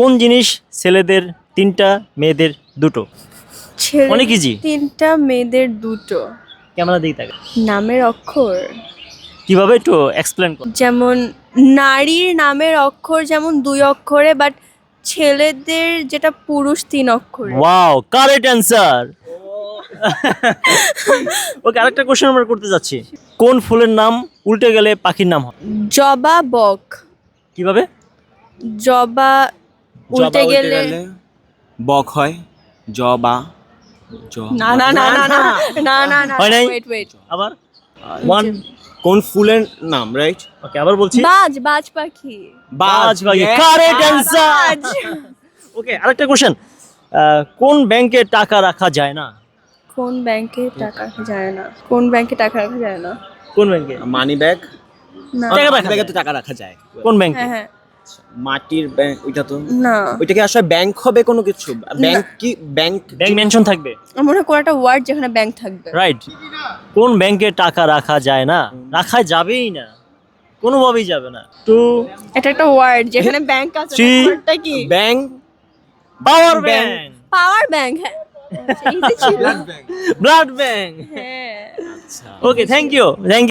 কোন জিনিস ছেলেদের তিনটা মেয়েদের দুটো? ছেলে অনেক easy। তিনটা মেয়েদের দুটো। ক্যামেরা দিকে থাকে নামের অক্ষর? কীভাবে একটু এক্সপ্লেন কর। যেমন নারীর নামের অক্ষর যেমন দুই অক্ষরে বাট ছেলেদের যেটা পুরুষ তিন অক্ষরে। ওয়াও কারেক্ট অ্যান্সার ওকে আরেকটা কোশ্চেন আমরা করতে যাচ্ছি। কোন ফুলের নাম উল্টে গেলে পাখির নাম হয়? জবা বক। কীভাবে? জবা উল্টে গেলে বক হয় জবা জ না না না না না না না না ওয়েট ওয়েট আবার? ওয়ান কোন ফুলের নাম রাইট ওকে আবার বলছি। বাজ বাজ পাখি। বাজ পাখি কারেক্ট অ্যান্সার ওকে আরেকটা কোশ্চেন কোন ব্যাংকে টাকা রাখা যায় না? কোন ব্যাংকে টাকা রাখা যায় না? কোন ব্যাংকে টাকা রাখা যায় না? কোন ব্যাংকে? মানি ব্যাগ না। টাকা রাখা ব্যাগে যায়। তো টাকা রাখা যায়। কোন ব্যাংকে? হ্যাঁ হ্যাঁ। মাটির ব্যাংক ওইটা তো? না। ওইটা কি আসলে ব্যাংক হবে কোনো কিছু? ব্যাংক কি ব্যাংক ব্যাংক মেনশন থাকবে। আমার মনে হয় কোনো একটা ওয়ার্ড যেখানে ব্যাংক থাকবে। রাইট কোন ব্যাংকে টাকা রাখা যায় না? রাখা যাবেই না। কোনোভাবেই যাবে না। টু এটা একটা ওয়ার্ড যেখানে ব্যাংক আছে ওয়ার্ডটা কি? Bank power bank power bank হ্যাঁ। Easy ছিল। ব্লাড ব্যাংক হ্যাঁ। Okay thank you thank